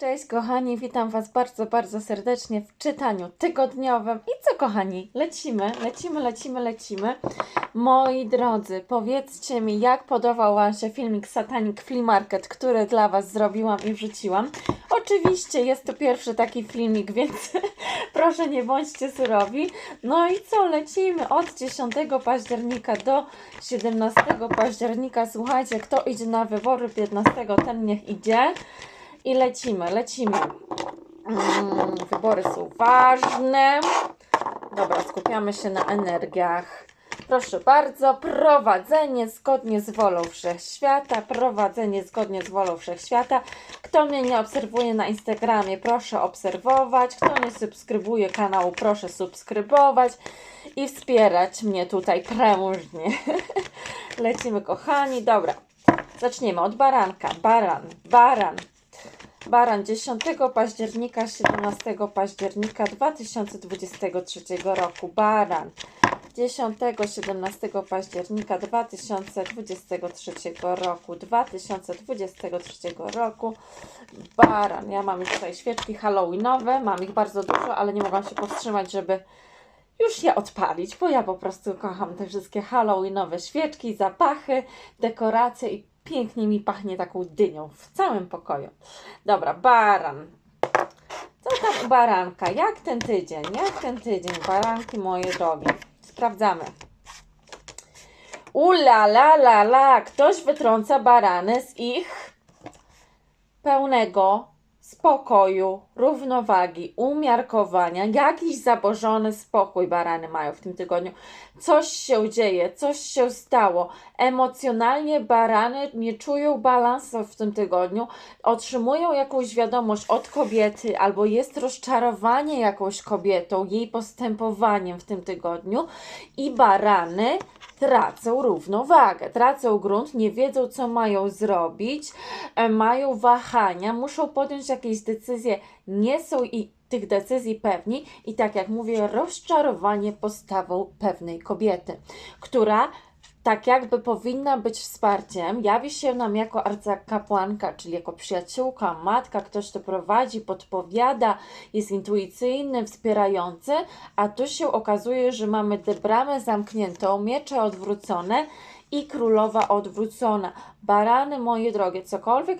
Cześć kochani, witam Was bardzo, bardzo serdecznie w czytaniu tygodniowym. I co kochani, lecimy, lecimy, lecimy, lecimy. Moi drodzy, powiedzcie mi, jak podobał Wam się filmik Satanic Flea Market, który dla Was zrobiłam i wrzuciłam. Oczywiście jest to pierwszy taki filmik, więc proszę nie bądźcie surowi. No i co, lecimy od 10 października do 17 października. Słuchajcie, kto idzie na wybory 15, ten niech idzie. I lecimy, lecimy. Mm, wybory są ważne. Dobra, skupiamy się na energiach. Proszę bardzo, prowadzenie zgodnie z wolą wszechświata. Prowadzenie zgodnie z wolą wszechświata. Kto mnie nie obserwuje na Instagramie, proszę obserwować. Kto nie subskrybuje kanału, proszę subskrybować i wspierać mnie tutaj prężnie. Lecimy, kochani. Dobra, zaczniemy od baranka. Baran, baran. Baran 10 października, 17 października 2023 roku. Baran 10, 17 października 2023 roku. 2023 roku. Baran. Ja mam już tutaj świeczki halloweenowe. Mam ich bardzo dużo, ale nie mogłam się powstrzymać, żeby już je odpalić, bo ja po prostu kocham te wszystkie halloweenowe świeczki, zapachy, dekoracje i pięknie mi pachnie taką dynią w całym pokoju. Dobra, baran. Co tam u baranka? Jak ten tydzień? Jak ten tydzień? Baranki moje drogie. Sprawdzamy. Ula la la la, ktoś wytrąca barany z ich pełnego spokoju, równowagi, umiarkowania, jakiś zabożony spokój barany mają w tym tygodniu. Coś się dzieje, coś się stało. Emocjonalnie barany nie czują balansu w tym tygodniu, otrzymują jakąś wiadomość od kobiety, albo jest rozczarowanie jakąś kobietą, jej postępowaniem w tym tygodniu i barany tracą równowagę, tracą grunt, nie wiedzą, co mają zrobić, e, mają wahania, muszą podjąć jakieś decyzje, nie są i tych decyzji pewni i tak jak mówię, rozczarowanie postawą pewnej kobiety, która tak jakby powinna być wsparciem, jawi się nam jako arcykapłanka, czyli jako przyjaciółka, matka, ktoś to prowadzi, podpowiada, jest intuicyjny, wspierający, a tu się okazuje, że mamy tę bramę zamkniętą, miecze odwrócone i królowa odwrócona. Barany moje drogie, cokolwiek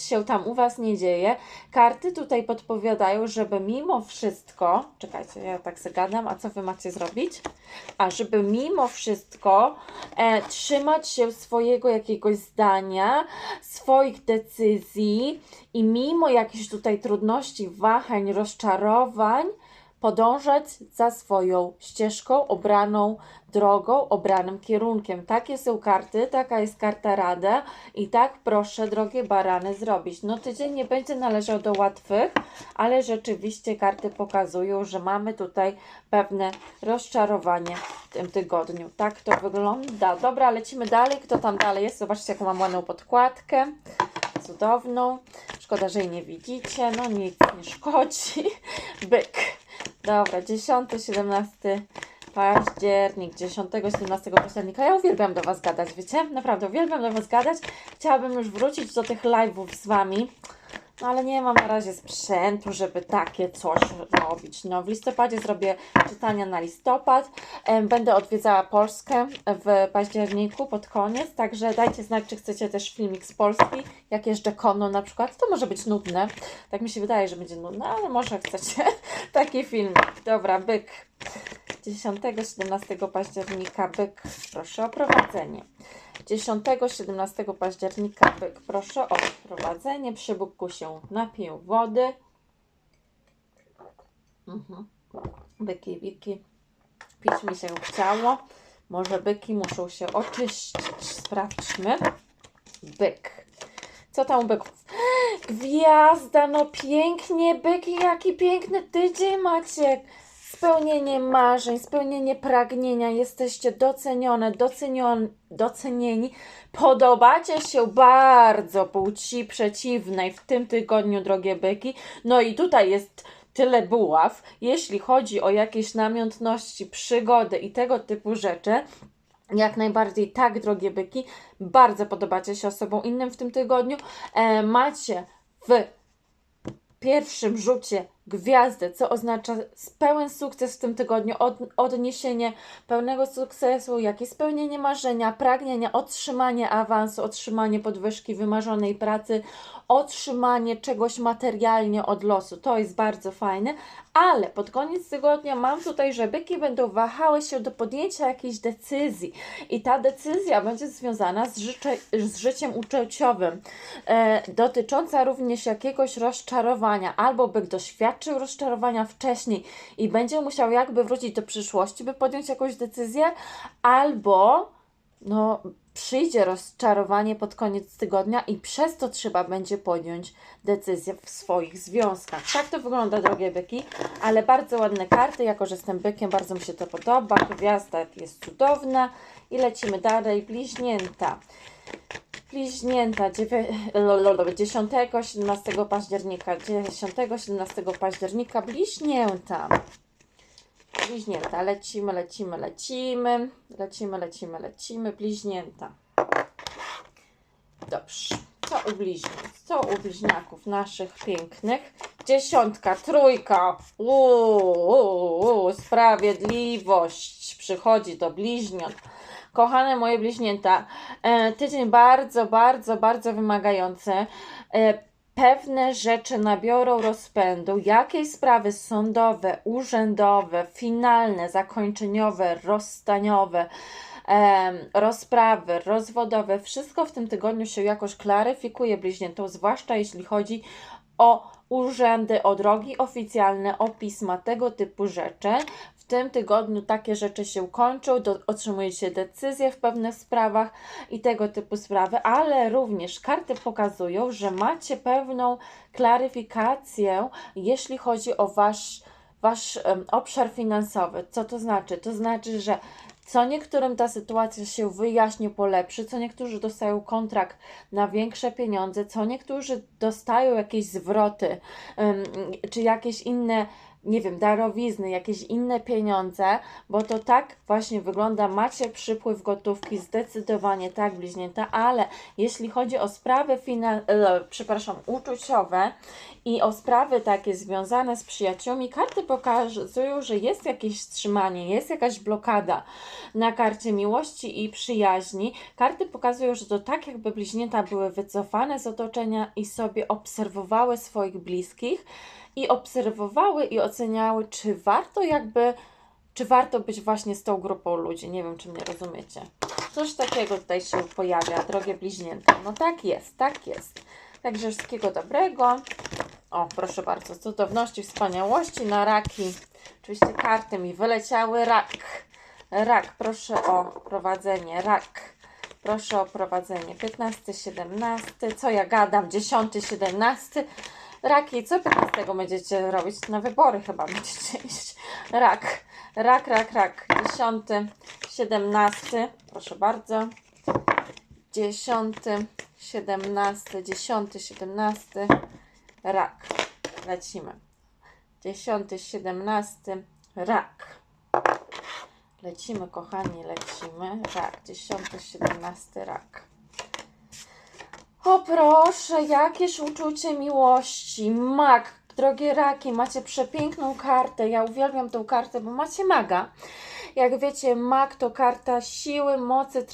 się tam u Was nie dzieje. Karty tutaj podpowiadają, żeby mimo wszystko, czekajcie, ja tak sobie gadam, a co Wy macie zrobić? A żeby mimo wszystko e, trzymać się swojego jakiegoś zdania, swoich decyzji i mimo jakichś tutaj trudności, wahań, rozczarowań, podążać za swoją ścieżką, obraną drogą, obranym kierunkiem. Takie są karty, taka jest karta rada i tak proszę, drogie barany, zrobić. No tydzień nie będzie należał do łatwych, ale rzeczywiście karty pokazują, że mamy tutaj pewne rozczarowanie w tym tygodniu. Tak to wygląda. Dobra, lecimy dalej. Kto tam dalej jest? Zobaczcie, jaką mam ładną podkładkę. Cudowną. Szkoda, że jej nie widzicie. No nic nie szkodzi. Byk. Dobra, 10, 17 październik, 10, 17 października. Ja uwielbiam do Was gadać, wiecie? Naprawdę uwielbiam do Was gadać. Chciałabym już wrócić do tych live'ów z Wami. No ale nie mam na razie sprzętu, żeby takie coś robić. No w listopadzie zrobię czytania na listopad. Będę odwiedzała Polskę w październiku pod koniec, także dajcie znać, czy chcecie też filmik z Polski. Jak jeżdżę konno na przykład, to może być nudne. Tak mi się wydaje, że będzie nudne, ale może chcecie taki filmik. Dobra, byk. 10-17 października byk. Proszę o prowadzenie. 10-17 października byk. Proszę o prowadzenie. Przy byku się napił wody. Mhm. Byki i wiki. Pić mi się chciało. Może byki muszą się oczyścić. Sprawdźmy. Byk. Co tam u byków? Gwiazda, no pięknie, byki, jaki piękny tydzień macie spełnienie marzeń, spełnienie pragnienia, jesteście docenione, docenion, docenieni, podobacie się bardzo płci przeciwnej w tym tygodniu, drogie byki. No i tutaj jest tyle buław, jeśli chodzi o jakieś namiętności, przygody i tego typu rzeczy. Jak najbardziej tak, drogie byki, bardzo podobacie się osobom innym w tym tygodniu. E, macie w pierwszym rzucie gwiazdę, co oznacza pełen sukces w tym tygodniu, od, odniesienie pełnego sukcesu, jak i spełnienie marzenia, pragnienia, otrzymanie awansu, otrzymanie podwyżki wymarzonej pracy, otrzymanie czegoś materialnie od losu. To jest bardzo fajne, ale pod koniec tygodnia mam tutaj, że byki będą wahały się do podjęcia jakiejś decyzji i ta decyzja będzie związana z, życie, z życiem uczuciowym, e, dotycząca również jakiegoś rozczarowania, albo byk doświadczył rozczarowania wcześniej i będzie musiał jakby wrócić do przyszłości, by podjąć jakąś decyzję, albo no przyjdzie rozczarowanie pod koniec tygodnia i przez to trzeba będzie podjąć decyzję w swoich związkach. Tak to wygląda, drogie byki, ale bardzo ładne karty, jako że jestem bykiem, bardzo mi się to podoba. Gwiazda jest cudowna i lecimy dalej. Bliźnięta. Bliźnięta 10-17 października, 10-17 października, bliźnięta. Bliźnięta, lecimy, lecimy, lecimy, lecimy, lecimy, lecimy, bliźnięta. Dobrze, co u bliźniąt, co u bliźniaków naszych pięknych? Dziesiątka, trójka, uuu, sprawiedliwość. Przychodzi do bliźniąt. Kochane moje bliźnięta, e, tydzień bardzo, bardzo, bardzo wymagający. E, pewne rzeczy nabiorą rozpędu, jakieś sprawy sądowe, urzędowe, finalne, zakończeniowe, rozstaniowe, rozprawy, rozwodowe, wszystko w tym tygodniu się jakoś klaryfikuje bliźniętą, zwłaszcza jeśli chodzi o urzędy, o drogi oficjalne, o pisma, tego typu rzeczy. Tym tygodniu takie rzeczy się kończą, do, otrzymujecie decyzje w pewnych sprawach i tego typu sprawy, ale również karty pokazują, że macie pewną klaryfikację, jeśli chodzi o wasz, wasz um, obszar finansowy. Co to znaczy? To znaczy, że co niektórym ta sytuacja się wyjaśni, polepszy, co niektórzy dostają kontrakt na większe pieniądze, co niektórzy dostają jakieś zwroty, um, czy jakieś inne nie wiem, darowizny, jakieś inne pieniądze, bo to tak właśnie wygląda. Macie przypływ gotówki, zdecydowanie tak, bliźnięta, ale jeśli chodzi o sprawy finan- e, przepraszam, uczuciowe i o sprawy takie związane z przyjaciółmi, karty pokazują, że jest jakieś wstrzymanie, jest jakaś blokada na karcie miłości i przyjaźni. Karty pokazują, że to tak jakby bliźnięta były wycofane z otoczenia i sobie obserwowały swoich bliskich i obserwowały i oceniały, czy warto jakby, czy warto być właśnie z tą grupą ludzi. Nie wiem, czy mnie rozumiecie. Coś takiego tutaj się pojawia, drogie bliźnięta. No tak jest, tak jest. Także wszystkiego dobrego. O, proszę bardzo, cudowności, wspaniałości na raki. Oczywiście karty mi wyleciały. Rak. Rak, proszę o prowadzenie. Rak. Proszę o prowadzenie. 15, 17. Co ja gadam? 10, 17. Raki, co 15 będziecie robić? Na wybory chyba będziecie iść. Rak, rak, rak, rak. 10, 17, proszę bardzo. 10, 17, 10, 17, rak. Lecimy. 10, 17, rak. Lecimy, kochani, lecimy. Rak, 10, 17, rak. O proszę, jakież uczucie miłości. Mag, drogie raki, macie przepiękną kartę. Ja uwielbiam tą kartę, bo macie maga. Jak wiecie, mag to karta siły, mocy,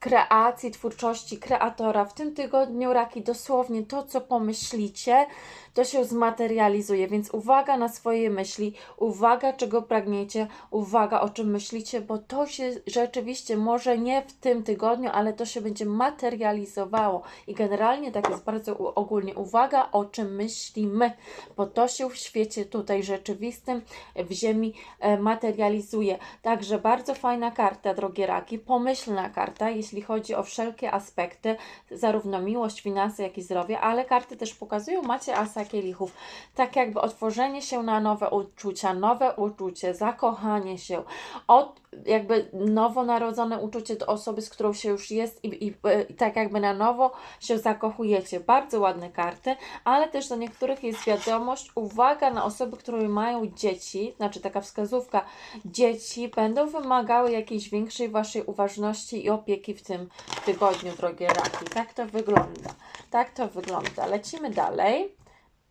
kreacji, twórczości kreatora. W tym tygodniu raki dosłownie to, co pomyślicie, to się zmaterializuje, więc uwaga na swoje myśli, uwaga czego pragniecie, uwaga o czym myślicie, bo to się rzeczywiście może nie w tym tygodniu, ale to się będzie materializowało i generalnie tak jest bardzo ogólnie. Uwaga o czym myślimy, bo to się w świecie tutaj rzeczywistym, w ziemi e, materializuje. Także bardzo fajna karta, drogie raki, pomyślna karta, jeśli chodzi o wszelkie aspekty, zarówno miłość, finanse, jak i zdrowie, ale karty też pokazują, macie asa kielichów. Tak jakby otworzenie się na nowe uczucia, nowe uczucie, zakochanie się, od, jakby nowonarodzone uczucie do osoby, z którą się już jest i, i, i tak jakby na nowo się zakochujecie. Bardzo ładne karty, ale też do niektórych jest wiadomość, uwaga na osoby, które mają dzieci, znaczy taka wskazówka, dzieci będą wymagały jakiejś większej Waszej uważności i opieki w tym tygodniu, drogie raki. Tak to wygląda. Tak to wygląda. Lecimy dalej.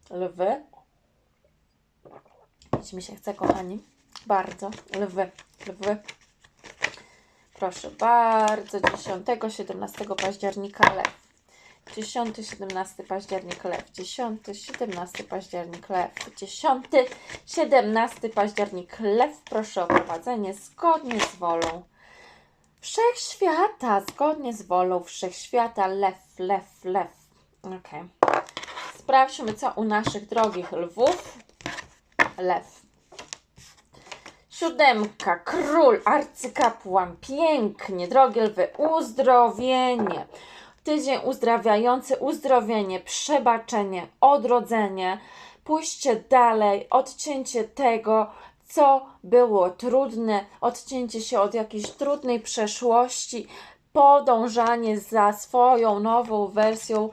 Lwy. Pić mi się chce, kochani. Bardzo. Lwy, lwy. Proszę bardzo, 10-17 października lew. 10-17 październik lew. 10-17 październik lew. 10-17 październik lew. Proszę o prowadzenie zgodnie z wolą wszechświata. Zgodnie z wolą wszechświata. Lew, lew, lew. Ok. Sprawdźmy, co u naszych drogich lwów. Lew. Siódemka, król, arcykapłan, pięknie, drogie lwy, uzdrowienie. Tydzień uzdrawiający, uzdrowienie, przebaczenie, odrodzenie, pójście dalej, odcięcie tego, co było trudne, odcięcie się od jakiejś trudnej przeszłości, podążanie za swoją nową wersją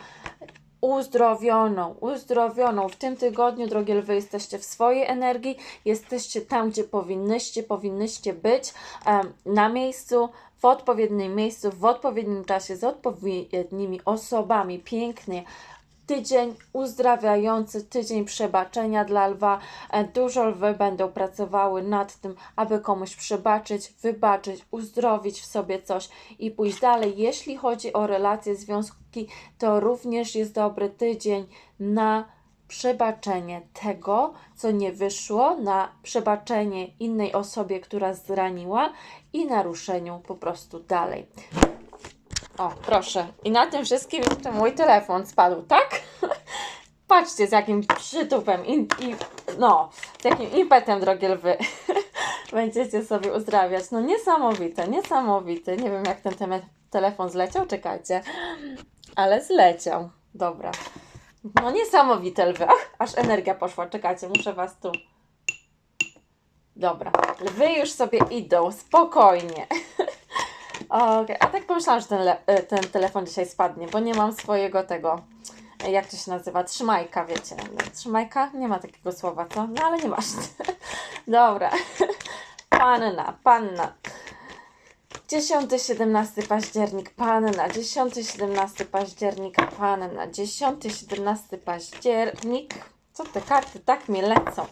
uzdrowioną, uzdrowioną. W tym tygodniu, drogie lwy, jesteście w swojej energii, jesteście tam, gdzie powinnyście, powinnyście być, na miejscu, w odpowiednim miejscu, w odpowiednim czasie, z odpowiednimi osobami. Pięknie tydzień uzdrawiający, tydzień przebaczenia dla lwa. E, dużo lwy będą pracowały nad tym, aby komuś przebaczyć, wybaczyć, uzdrowić w sobie coś i pójść dalej. Jeśli chodzi o relacje, związki, to również jest dobry tydzień na przebaczenie tego, co nie wyszło, na przebaczenie innej osobie, która zraniła i naruszeniu po prostu dalej. O, proszę. I na tym wszystkim jeszcze mój telefon spadł, tak? Patrzcie, z jakim przytupem i, i no, z jakim impetem, drogie lwy, będziecie sobie uzdrawiać. No niesamowite, niesamowite. Nie wiem, jak ten te telefon zleciał, czekajcie. Ale zleciał. Dobra. No niesamowite lwy. Ach, aż energia poszła. Czekajcie, muszę Was tu... Dobra. Lwy już sobie idą, spokojnie. Okay. A tak pomyślałam, że ten, e, ten telefon dzisiaj spadnie, bo nie mam swojego tego, e, jak to się nazywa, trzymajka, wiecie. Trzymajka? Nie ma takiego słowa, co? No ale nie masz. Dobra. Panna, panna. 10-17 październik, panna. 10-17 październik, panna. 10-17 październik. Co te karty tak mi lecą?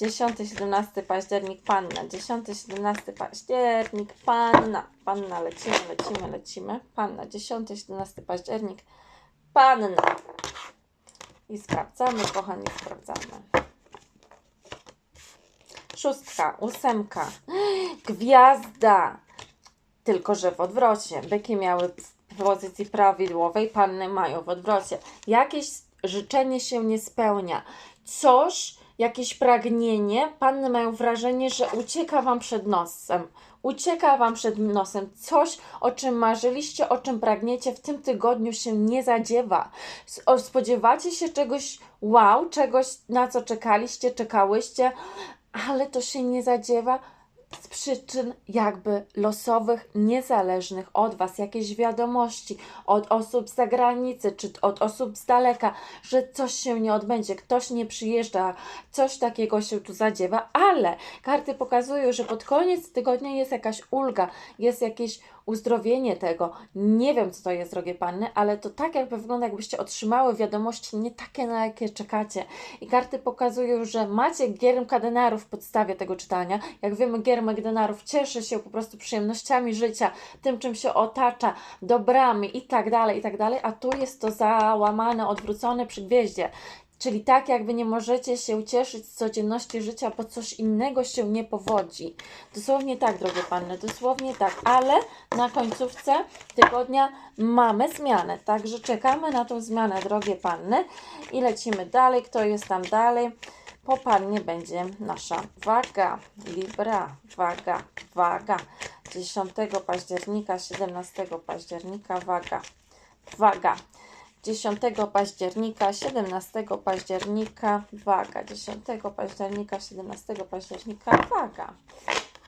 10-17 październik panna, 10-17 październik panna, panna, lecimy, lecimy, lecimy, panna, 10-17 październik panna. I sprawdzamy, kochani, sprawdzamy. Szóstka, ósemka, gwiazda, tylko że w odwrocie. Byki miały w pozycji prawidłowej, panny mają w odwrocie. Jakieś życzenie się nie spełnia. Coś jakieś pragnienie, panny mają wrażenie, że ucieka Wam przed nosem. Ucieka Wam przed nosem coś, o czym marzyliście, o czym pragniecie, w tym tygodniu się nie zadziewa. Spodziewacie się czegoś wow, czegoś na co czekaliście, czekałyście, ale to się nie zadziewa z przyczyn jakby losowych, niezależnych od Was, jakieś wiadomości od osób z zagranicy czy od osób z daleka, że coś się nie odbędzie, ktoś nie przyjeżdża, coś takiego się tu zadziewa, ale karty pokazują, że pod koniec tygodnia jest jakaś ulga, jest jakieś uzdrowienie tego. Nie wiem, co to jest, drogie panny, ale to tak jakby wygląda, jakbyście otrzymały wiadomości nie takie, na jakie czekacie. I karty pokazują, że macie giermka denarów w podstawie tego czytania. Jak wiemy, giermek denarów cieszy się po prostu przyjemnościami życia, tym, czym się otacza, dobrami i tak dalej, i tak dalej, a tu jest to załamane, odwrócone przy gwieździe. Czyli tak jakby nie możecie się cieszyć z codzienności życia, bo coś innego się nie powodzi. Dosłownie tak, drogie panny, dosłownie tak, ale na końcówce tygodnia mamy zmianę, także czekamy na tą zmianę, drogie panny i lecimy dalej. Kto jest tam dalej? Po pannie będzie nasza waga, Libra, waga, waga. 10 października, 17 października, waga, waga. 10 października, 17 października, waga. 10 października, 17 października, waga.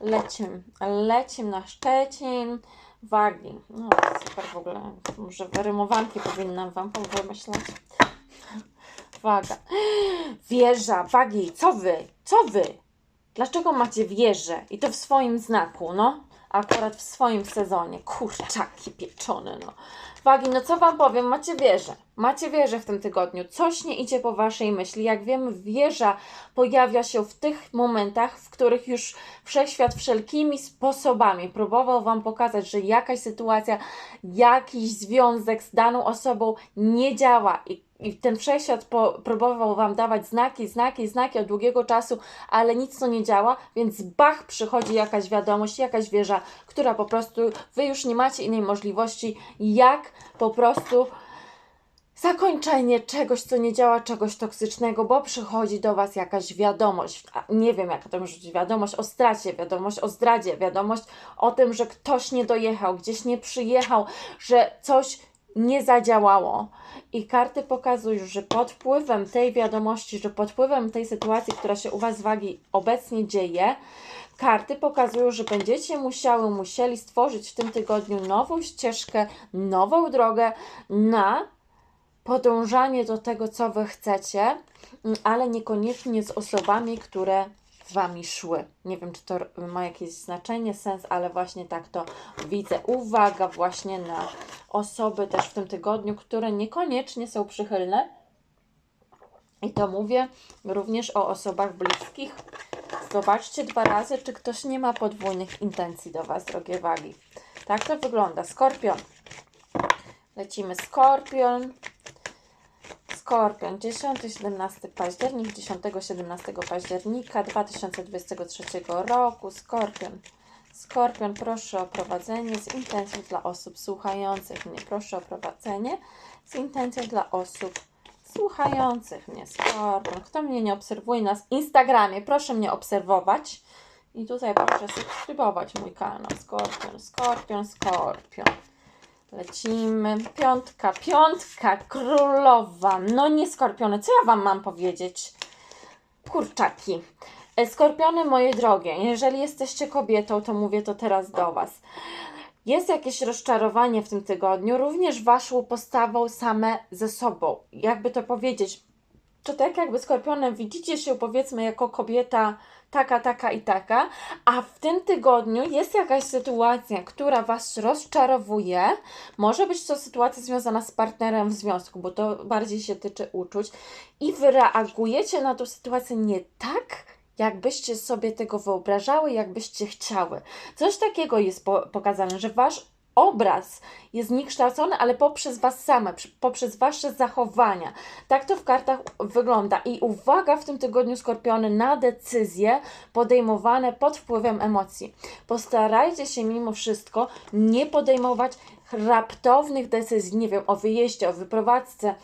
Lecim, lecim na Szczecin, wagi. No super w ogóle, może wyrymowanki powinnam Wam wymyślać. Waga. Wieża, wagi, co Wy? Co Wy? Dlaczego macie wieżę? I to w swoim znaku, no? Akurat w swoim sezonie. Kurczaki pieczone, no. Wagi, no co Wam powiem, macie wieżę. Macie wieżę w tym tygodniu. Coś nie idzie po Waszej myśli. Jak wiemy, wieża pojawia się w tych momentach, w których już wszechświat wszelkimi sposobami próbował Wam pokazać, że jakaś sytuacja, jakiś związek z daną osobą nie działa i i ten wszechświat po, próbował Wam dawać znaki, znaki, znaki od długiego czasu, ale nic to nie działa, więc bach, przychodzi jakaś wiadomość, jakaś wieża, która po prostu, Wy już nie macie innej możliwości, jak po prostu zakończenie czegoś, co nie działa, czegoś toksycznego, bo przychodzi do Was jakaś wiadomość, nie wiem jaka to może być wiadomość o stracie, wiadomość o zdradzie, wiadomość o tym, że ktoś nie dojechał, gdzieś nie przyjechał, że coś nie zadziałało. I karty pokazują, że pod wpływem tej wiadomości, że pod wpływem tej sytuacji, która się u Was wagi obecnie dzieje, karty pokazują, że będziecie musiały, musieli stworzyć w tym tygodniu nową ścieżkę, nową drogę na podążanie do tego, co Wy chcecie, ale niekoniecznie z osobami, które Wami szły. Nie wiem, czy to ma jakieś znaczenie, sens, ale właśnie tak to widzę. Uwaga właśnie na osoby też w tym tygodniu, które niekoniecznie są przychylne. I to mówię również o osobach bliskich. Zobaczcie dwa razy, czy ktoś nie ma podwójnych intencji do Was, drogie wagi. Tak to wygląda. Skorpion. Lecimy Skorpion. Skorpion, 10-17 październik, 10-17 października 2023 roku. Skorpion. Skorpion, proszę o prowadzenie z intencją dla osób słuchających mnie. Proszę o prowadzenie z intencją dla osób słuchających mnie. Skorpion. Kto mnie nie obserwuje na Instagramie, proszę mnie obserwować. I tutaj proszę subskrybować mój kanał. Skorpion, skorpion, skorpion. Lecimy. Piątka, piątka, królowa. No nie skorpiony. Co ja Wam mam powiedzieć? Kurczaki. E, skorpiony moje drogie, jeżeli jesteście kobietą, to mówię to teraz do Was. Jest jakieś rozczarowanie w tym tygodniu, również Waszą postawą same ze sobą. Jakby to powiedzieć, to tak jakby skorpionem widzicie się powiedzmy jako kobieta taka, taka i taka, a w tym tygodniu jest jakaś sytuacja, która Was rozczarowuje. Może być to sytuacja związana z partnerem w związku, bo to bardziej się tyczy uczuć i Wy reagujecie na tę sytuację nie tak, jakbyście sobie tego wyobrażały, jakbyście chciały. Coś takiego jest po pokazane, że Wasz obraz jest niekształcony, ale poprzez Was same, poprzez Wasze zachowania. Tak to w kartach wygląda. I uwaga w tym tygodniu skorpiony na decyzje podejmowane pod wpływem emocji. Postarajcie się mimo wszystko nie podejmować raptownych decyzji, nie wiem, o wyjeździe, o wyprowadzce,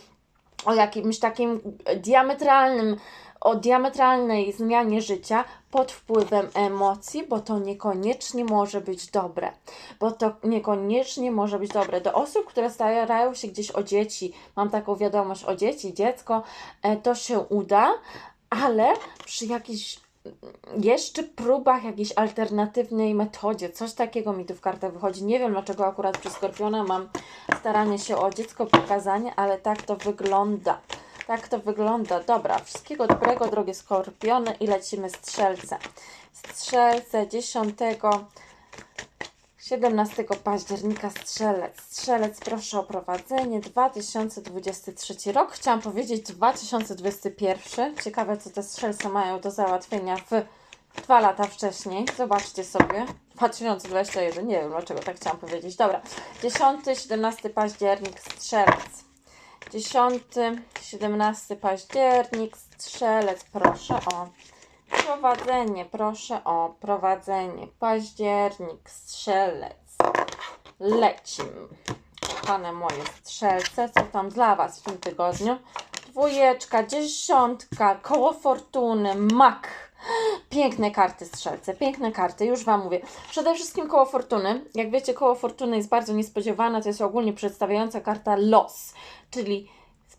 o jakimś takim diametralnym o diametralnej zmianie życia pod wpływem emocji, bo to niekoniecznie może być dobre. Bo to niekoniecznie może być dobre. Do osób, które starają się gdzieś o dzieci, mam taką wiadomość o dzieci, dziecko, e, to się uda, ale przy jakichś jeszcze próbach jakiejś alternatywnej metodzie, coś takiego mi tu w kartach wychodzi. Nie wiem dlaczego akurat przy Skorpiona mam staranie się o dziecko pokazanie, ale tak to wygląda. Tak to wygląda. Dobra, wszystkiego dobrego, drogie skorpiony i lecimy strzelce. Strzelce 10, 17 października strzelec. Strzelec, proszę o prowadzenie. 2023 rok. Chciałam powiedzieć 2021. Ciekawe, co te strzelce mają do załatwienia w dwa lata wcześniej. Zobaczcie sobie. 2021, nie wiem dlaczego tak chciałam powiedzieć. Dobra, 10-17 październik, strzelec. 10, 17 październik, strzelec, proszę o prowadzenie, proszę o prowadzenie, październik, strzelec, lecimy. Kochane moje strzelce, co tam dla Was w tym tygodniu? Dwójeczka, dziesiątka, koło fortuny, mak. Piękne karty strzelce, piękne karty, już Wam mówię. Przede wszystkim koło fortuny. Jak wiecie, koło fortuny jest bardzo niespodziewane, to jest ogólnie przedstawiająca karta los, czyli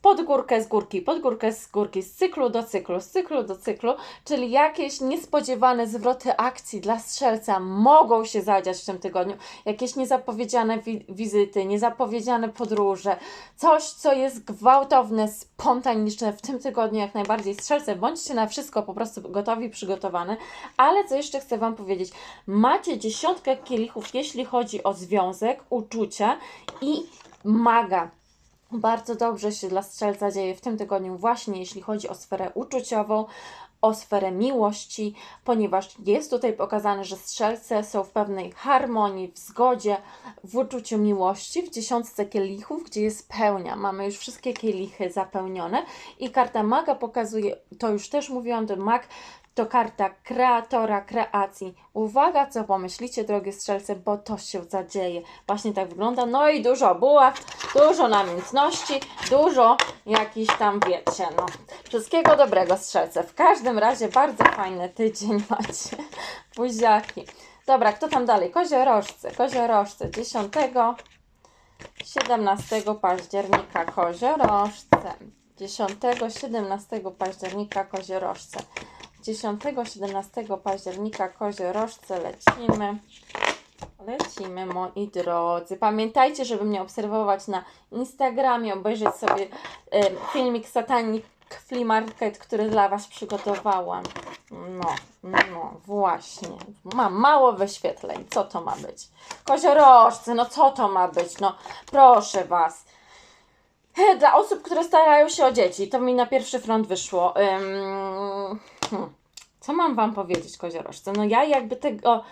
pod górkę z górki, pod górkę z górki, z cyklu do cyklu, z cyklu do cyklu, czyli jakieś niespodziewane zwroty akcji dla strzelca mogą się zadziać w tym tygodniu, jakieś niezapowiedziane wi wizyty, niezapowiedziane podróże, coś, co jest gwałtowne, spontaniczne. W tym tygodniu jak najbardziej strzelce, bądźcie na wszystko po prostu gotowi, przygotowani, ale co jeszcze chcę Wam powiedzieć, macie dziesiątkę kielichów, jeśli chodzi o związek, uczucia i maga. Bardzo dobrze się dla strzelca dzieje w tym tygodniu, właśnie jeśli chodzi o sferę uczuciową, o sferę miłości, ponieważ jest tutaj pokazane, że strzelce są w pewnej harmonii, w zgodzie, w uczuciu miłości, w dziesiątce kielichów, gdzie jest pełnia. Mamy już wszystkie kielichy zapełnione i karta maga pokazuje, to już też mówiłam, że mag to karta kreatora kreacji. Uwaga, co pomyślicie, drogie strzelce, bo to się zadzieje. Właśnie tak wygląda. No i dużo buław, dużo namiętności, dużo jakiś tam, wiecie, no. Wszystkiego dobrego, strzelce. W każdym razie bardzo fajny tydzień macie. Buziaki. Dobra, kto tam dalej? Koziorożcy. Koziorożcy. 10, 17 października Koziorożce. 10, 17 października Koziorożce. 10-17 października Koziorożce lecimy. Lecimy, moi drodzy. Pamiętajcie, żeby mnie obserwować na Instagramie, obejrzeć sobie e, filmik Satanik Flea Market, który dla Was przygotowałam. No, no, właśnie. Mam mało wyświetleń. Co to ma być? Koziorożce, no co to ma być? No, proszę Was. Dla osób, które starają się o dzieci, to mi na pierwszy front wyszło. Ym, hmm. Co mam Wam powiedzieć, koziorożce? No ja jakby tego...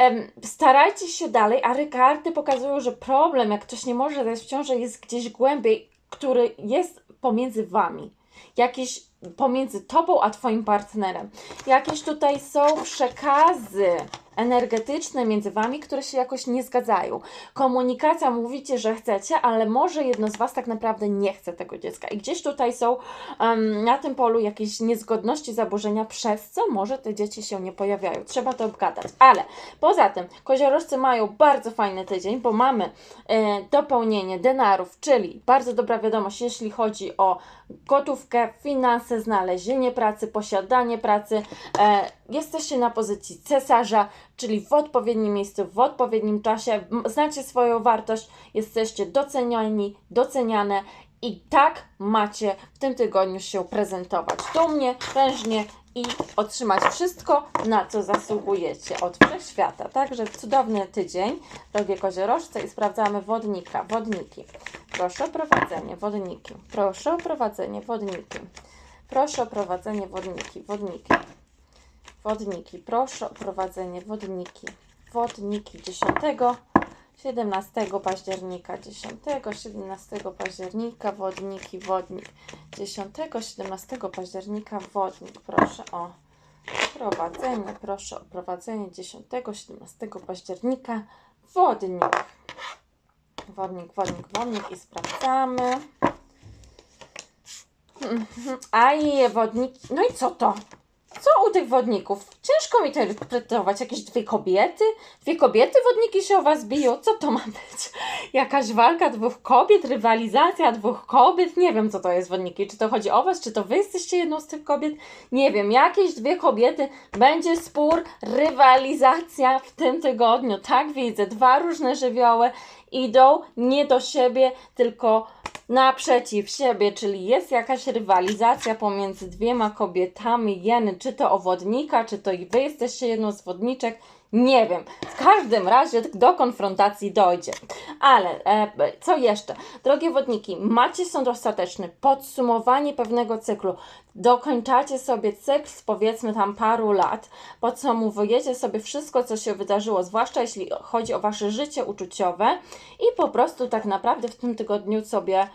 Ym, starajcie się dalej, a karty pokazują, że problem, jak ktoś nie może zajść w ciąży, jest gdzieś głębiej, który jest pomiędzy Wami. Jakiś pomiędzy Tobą a Twoim partnerem. Jakieś tutaj są przekazy energetyczne między Wami, które się jakoś nie zgadzają. Komunikacja, mówicie, że chcecie, ale może jedno z Was tak naprawdę nie chce tego dziecka. I gdzieś tutaj są um, na tym polu jakieś niezgodności, zaburzenia, przez co może te dzieci się nie pojawiają. Trzeba to obgadać. Ale poza tym, koziorożcy mają bardzo fajny tydzień, bo mamy e, dopełnienie denarów, czyli bardzo dobra wiadomość, jeśli chodzi o gotówkę, finanse, znalezienie pracy, posiadanie pracy. E, jesteście na pozycji cesarza, czyli w odpowiednim miejscu, w odpowiednim czasie, znacie swoją wartość, jesteście doceniani, doceniane i tak macie w tym tygodniu się prezentować dumnie, prężnie i otrzymać wszystko, na co zasługujecie od wszechświata. Także cudowny tydzień, drogie koziorożce i sprawdzamy wodnika, wodniki. Proszę o prowadzenie, wodniki. Proszę o prowadzenie, wodniki. Proszę o prowadzenie, wodniki, wodniki. Wodniki, proszę o prowadzenie, wodniki. Wodniki 10, 17 października, 10, 17 października, wodniki, wodnik. 10, 17 października, wodnik. Proszę o prowadzenie, proszę o prowadzenie 10, 17 października, wodnik. Wodnik, wodnik, wodnik i sprawdzamy. A je wodniki. No i co to? Co u tych wodników? Ciężko mi to interpretować. Jakieś dwie kobiety? Dwie kobiety wodniki się o was biją? Co to ma być? Jakaś walka dwóch kobiet? Rywalizacja dwóch kobiet? Nie wiem, co to jest wodniki. Czy to chodzi o was? Czy to wy jesteście jedną z tych kobiet? Nie wiem. Jakieś dwie kobiety. Będzie spór, rywalizacja w tym tygodniu. Tak widzę. Dwa różne żywioły idą nie do siebie, tylko naprzeciw siebie, czyli jest jakaś rywalizacja pomiędzy dwiema kobietami, jeny, czy to owodnika, czy to i wy jesteście jedną z wodniczek, nie wiem. W każdym razie do konfrontacji dojdzie. Ale e, co jeszcze? Drogie wodniki, macie sąd ostateczny, podsumowanie pewnego cyklu. Dokończacie sobie cykl z powiedzmy tam paru lat, podsumowujecie sobie wszystko, co się wydarzyło, zwłaszcza jeśli chodzi o wasze życie uczuciowe i po prostu tak naprawdę w tym tygodniu sobie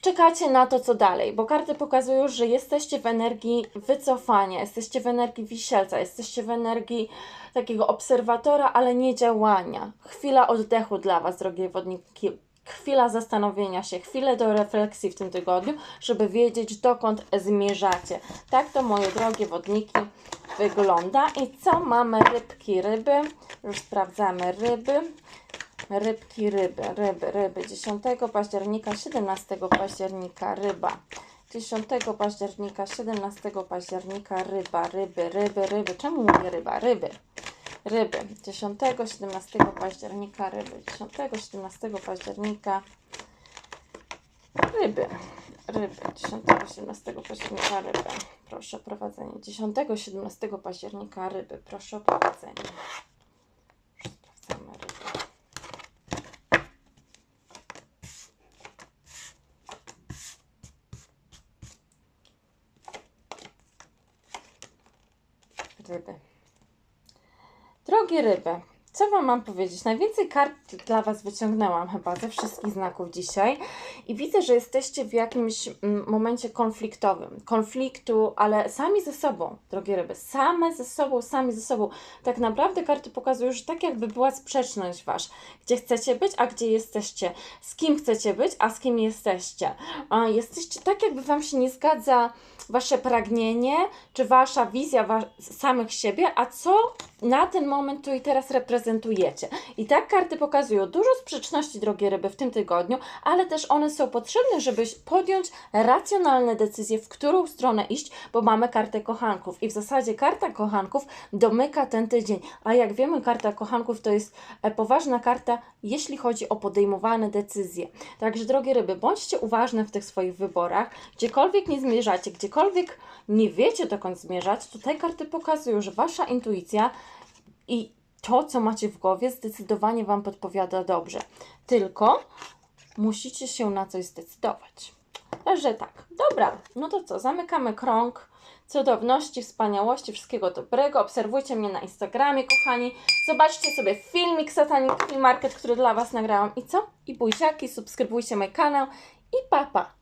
czekacie na to, co dalej, bo karty pokazują, że jesteście w energii wycofania, jesteście w energii wisielca, jesteście w energii takiego obserwatora, ale nie działania. Chwila oddechu dla Was, drogie wodniki. Chwila zastanowienia się, chwilę do refleksji w tym tygodniu, żeby wiedzieć, dokąd zmierzacie. Tak to, moje drogie wodniki, wygląda. I co mamy? Rybki, ryby. Już sprawdzamy ryby. Rybki, ryby, ryby, ryby. 10 października, 17 października, ryba. 10 października, 17 października, ryba, ryby, ryby, ryby. Czemu mówię ryba? Ryby. Ryby. 10, 17 października, ryby. 10, 17 października, ryby. Ryby. 10, 17 października, ryby. Proszę o prowadzenie. 10, 17 października, ryby. Proszę o prowadzenie. Już Sprawdzamy ryby. Ryby. Drogie ryby, co Wam mam powiedzieć? Najwięcej kart dla Was wyciągnęłam chyba ze wszystkich znaków dzisiaj i widzę, że jesteście w jakimś mm, momencie konfliktowym. Konfliktu, ale sami ze sobą, drogie ryby, same ze sobą, sami ze sobą. Tak naprawdę karty pokazują, że tak jakby była sprzeczność Wasz. Gdzie chcecie być, a gdzie jesteście. Z kim chcecie być, a z kim jesteście. A jesteście tak jakby Wam się nie zgadza Wasze pragnienie, czy Wasza wizja wa samych siebie, a co na ten moment tu i teraz reprezentujecie. I tak karty pokazują dużo sprzeczności, drogie ryby, w tym tygodniu, ale też one są potrzebne, żeby podjąć racjonalne decyzje, w którą stronę iść, bo mamy kartę kochanków. I w zasadzie karta kochanków domyka ten tydzień. A jak wiemy, karta kochanków to jest e, poważna karta, jeśli chodzi o podejmowane decyzje. Także, drogie ryby, bądźcie uważne w tych swoich wyborach. Gdziekolwiek nie zmierzacie, gdziekolwiek nie wiecie, dokąd zmierzać, tutaj karty pokazują, że Wasza intuicja i to, co macie w głowie, zdecydowanie Wam podpowiada dobrze. Tylko musicie się na coś zdecydować. Także tak, dobra, no to co, zamykamy krąg cudowności, wspaniałości, wszystkiego dobrego. Obserwujcie mnie na Instagramie, kochani. Zobaczcie sobie filmik Satanic Market, który dla Was nagrałam. I co? I buziaki, subskrybujcie mój kanał i papa. Pa.